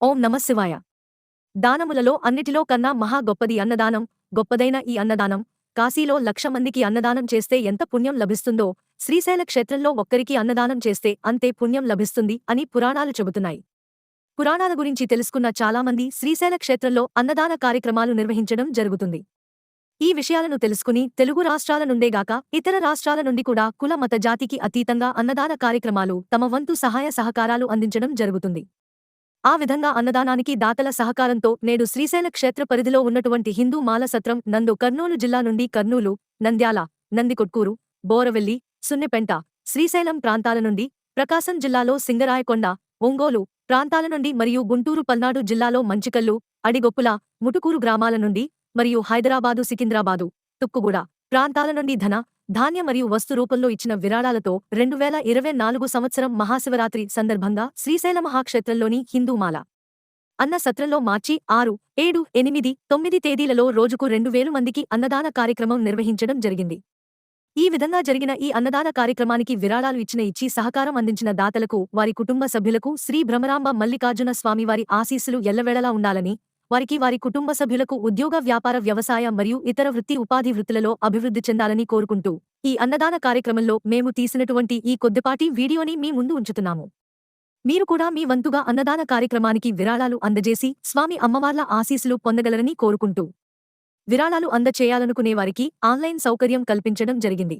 ఓం నమ శివాయ. దానములలో అన్నిటిలో కన్నా మహా గొప్పది అన్నదానం గొప్పదైన ఈ అన్నదానం. కాశీలో లక్ష మందికి అన్నదానం చేస్తే ఎంత పుణ్యం లభిస్తుందో శ్రీశైల క్షేత్రంలో ఒక్కరికి అన్నదానం చేస్తే అంతే పుణ్యం లభిస్తుంది అని పురాణాలు చెబుతున్నాయి. పురాణాల గురించి తెలుసుకున్న చాలామంది శ్రీశైల క్షేత్రంలో అన్నదాన కార్యక్రమాలు నిర్వహించడం జరుగుతుంది. ఈ విషయాలను తెలుసుకుని తెలుగు రాష్ట్రాల నుండేగాక ఇతర రాష్ట్రాల నుండి కూడా కుల మత జాతికి అతీతంగా అన్నదాన కార్యక్రమాలు తమ వంతు సహాయ సహకారాలు అందించడం జరుగుతుంది. ఆ విధంగా అన్నదానానికి దాతల సహకారంతో నేడు శ్రీశైల క్షేత్ర పరిధిలో ఉన్నటువంటి హిందూ మాల సత్రం నందు కర్నూలు జిల్లా నుండి కర్నూలు నంద్యాల నందికొట్కూరు బోరవెల్లి సున్నెపెంట శ్రీశైలం ప్రాంతాల నుండి ప్రకాశం జిల్లాలో సింగరాయకొండ ఒంగోలు ప్రాంతాల నుండి మరియు గుంటూరు పల్నాడు జిల్లాలో మంచికల్లు అడిగొప్పుల ముటుకూరు గ్రామాల నుండి మరియు హైదరాబాదు సికింద్రాబాదు తుక్కుగూడ ప్రాంతాల నుండి ధన ధాన్య మరియు వస్తు రూపంలో ఇచ్చిన విరాళాలతో రెండు వేల ఇరవై నాలుగు సంవత్సరం మహాశివరాత్రి సందర్భంగా శ్రీశైల మహాక్షేత్రంలోని హిందూమాల అన్న సత్రంలో మార్చి ఆరు ఏడు ఎనిమిది తొమ్మిది తేదీలలో రోజుకు రెండు వేలు మందికి అన్నదాన కార్యక్రమం నిర్వహించడం జరిగింది. ఈ విధంగా జరిగిన ఈ అన్నదాన కార్యక్రమానికి విరాళాలు ఇచ్చిన ఇచ్చి సహకారం అందించిన దాతలకు వారి కుటుంబ సభ్యులకు శ్రీ భ్రమరాంబ మల్లికార్జున స్వామివారి ఆశీస్సులు ఎల్లవేళలా ఉండాలని వారికి వారి కుటుంబ సభ్యులకు ఉద్యోగ వ్యాపార వ్యవసాయ మరియు ఇతర వృత్తి ఉపాధి వృత్తులలో అభివృద్ధి చెందాలని కోరుకుంటూ ఈ అన్నదాన కార్యక్రమంలో మేము తీసినటువంటి ఈ కొద్దిపాటి వీడియోని మీ ముందు ఉంచుతున్నాము. మీరు కూడా మీ వంతుగా అన్నదాన కార్యక్రమానికి విరాళాలు అందజేసి స్వామి అమ్మవార్ల ఆశీస్సులు పొందగలరని కోరుకుంటూ విరాళాలు అందచేయాలనుకునే వారికి ఆన్లైన్ సౌకర్యం కల్పించడం జరిగింది.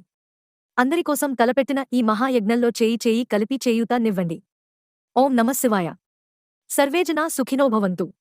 అందరికోసం తలపెట్టిన ఈ మహాయజ్ఞంలో చేయి చేయి కలిపి చేయూత నివ్వండి. ఓం నమశివాయ సర్వేజన సుఖినోభవంతు